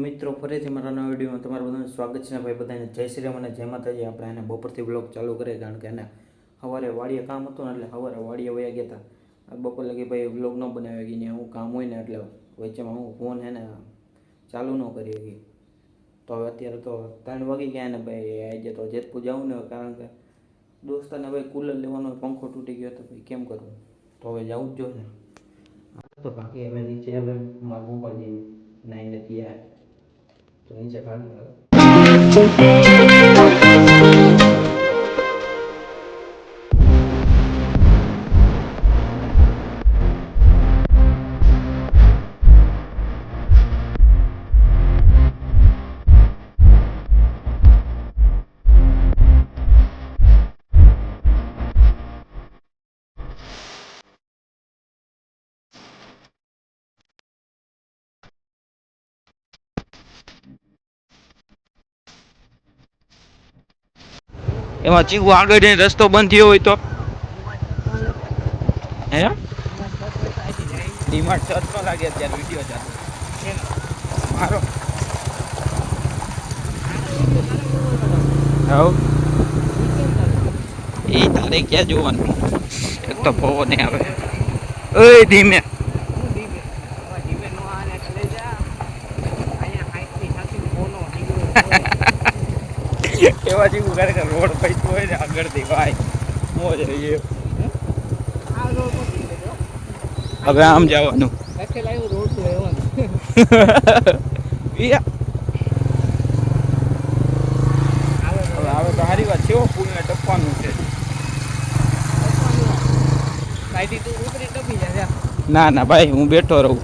મિત્રો, ફરીથી મારા નવા વિડીયોમાં તમારું બધાનું સ્વાગત છે ભાઈ બધાને જય શ્રી રામ અને જય માતાજી. આપણે એને બપોરથી બ્લોગ ચાલુ કરીએ કારણ કે એને સવારે વાડીએ કામ હતું ને એટલે સવારે વાડીએ વયા ગયા હતા. બપોર લગી ભાઈ બ્લોગ ન બનાવી ગઈ ને હું કામ હોય ને એટલે વચ્ચેમાં હું ફોન હે ને ચાલુ ન કરી શકી. તો હવે અત્યારે તો ત્રણ વાગી ગયા ને ભાઈ, આજે તો જેતપુર જવું ને કારણ કે દોસ્તાને ભાઈ કુલર લેવાનો પંખો તૂટી ગયો તો ભાઈ કેમ કરવું? તો હવે જવું જ જોઈએ ને તો બાકી હવે નીચે હવે મારા પપ્પાજી નાઈને તૈયાર તો નીચે કાઢું એમાં ચીકુ આગળ જઈને રસ્તો બંધ થયો હોય તો? હે? ડીમાર્ટ ચર્ચમાં લાગે અત્યારે વીડિયો ચાલુ. મારો. હવ. એ તારે ક્યાં જોવાનું? એક તો ભવો નહીં આવે. ઓય ધીમે. એવા જેવું ખરેખર રોડ પૈતો હોય ને આગળથી ભાઈ મોજ રહીએ હવે આમ જવાનું. હવે તો સારી વાત છે હો, પુલને ટપવાનું છે. ના ના ભાઈ હું બેઠો રહું.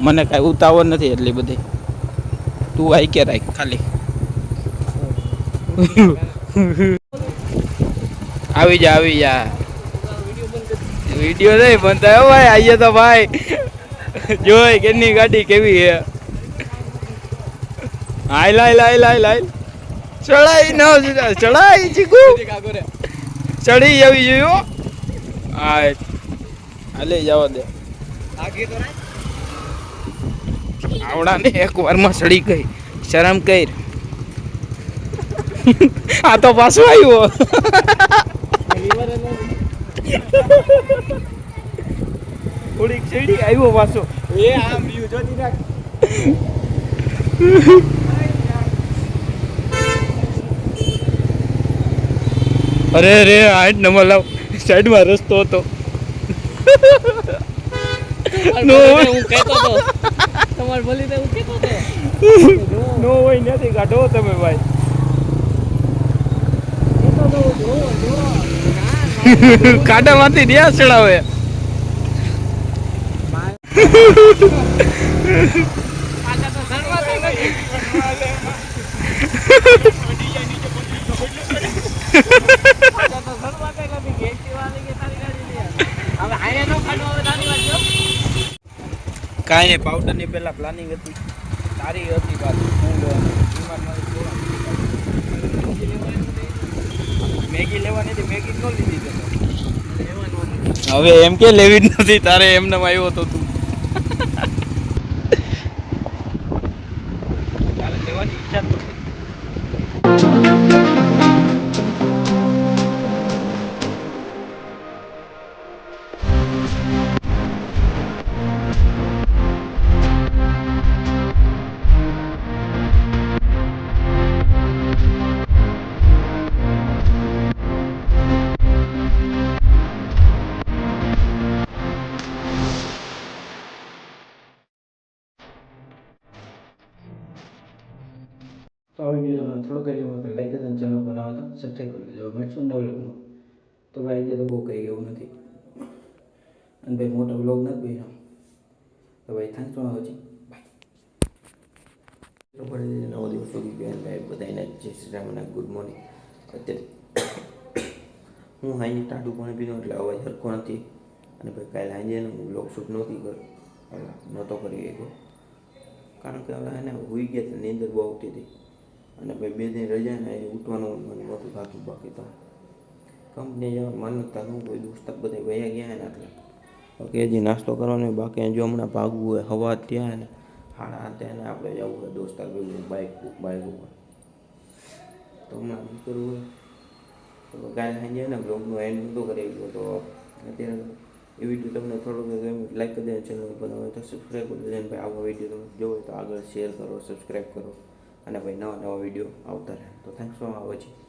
મને કાંઈ ઉતાવળ નથી એટલી બધી. તું આઈ કે રાખ ખાલી. આવી જા આવી જા. વીડિયો નહીં પણ થયો ભાઈ, આઈએ તો ભાઈ. જોઈ કેની ગાડી કેવી છે. હાય, લાય લાઈ લાઈ લાઈ ચડાઈ ન ચડાઈ ચીકુ. ચડી જવી જોયો હો. હા હાલે જવા દે. આવડા ને એક વારમાં ચડી ગઈ. શરમ કર. આ તો પાછો આવ્યો. થોડીક સીડી આવ્યો પાછો. એ આમ રહ્યું જોતી રાખ. અરે અરે આઠ નંબર લાવ. સાઈડમાં રસ્તો હતો. નો નો હોય નથી કાઢો તમે ભાઈ. કાંટામાંથી ન્યા ચડાવે. કાંઈ પાવડર પાવડરની પેલા પ્લાનિંગ હતી. સારી હતી વાત. હું લેવાની? મેગી લેવાની હતી મેગી ન લીધી હવે એમ કે લેવી જ નથી તારે એમને આવ્યો તો તું. લેવાની ઈચ્છા તો આવી ગયો થોડો કરી તો લાઈક જ ચેનલ બનાવવા તો સબસ્ક્રાઈબ કરી દેજો મળશું નવો વ્લોગમાં તો ભાઈ આજે તો બહુ કંઈ એવું નથી અને ભાઈ મોટો બ્લોગ નથી બન્યો તો ભાઈ થેન્ક્સ ફોર વોચિંગ બાય નવો દિવસ ઉગી ગયો અને ભાઈ બધાને જય શ્રી રામ અને ગુડ મોર્નિંગ અત્યારે હું હાઈને ટાઢું પાણી પીધું એટલે અવાજ હરખો નથી અને ભાઈ કાલે હાઈને હું વ્લોગ શૂટ નહોતી કર્યો નહોતો કરી ગયો કારણ કે હવે એને હોઈ ગયા નીંદર બહુ આવતી હતી અને ભાઈ બે દિન રજા ને એ ઉઠવાનું મને નહોતું થતું બાકી તો. કંપની જવાનું મન નતા ન કોઈ દોસ્ત બધા વયા ગયા ને એટલે. બાકી હજી નાસ્તો કરવાનો હોય, બાકી જો હમણાં ભાગવું હોય હવા ત્યાં ને સાડા હાથે એને આપણે જવું હોય દોસ્તાર ભેગું બાઇક બાઇક ઉપર. તો હમણાં શું કરવું હોય? તો કાલે સાંજે ને બ્લોગનું એન્ડ નહોતો કરી ગયો તો અત્યારે એ વીડિયો તમને થોડોક ગમે લાઈક કરી દેજો ચેનલ ઉપર. હોય તો સબસ્ક્રાઈબ કરી દેજો અને ભાઈ આવા વીડિયો તમે જોવો હોય તો આગળ શેર કરો સબસ્ક્રાઈબ કરો. અને ભાઈ નવા નવા વીડિયો આવતા રહે. તો થેન્ક્સ ફોર વોચિંગ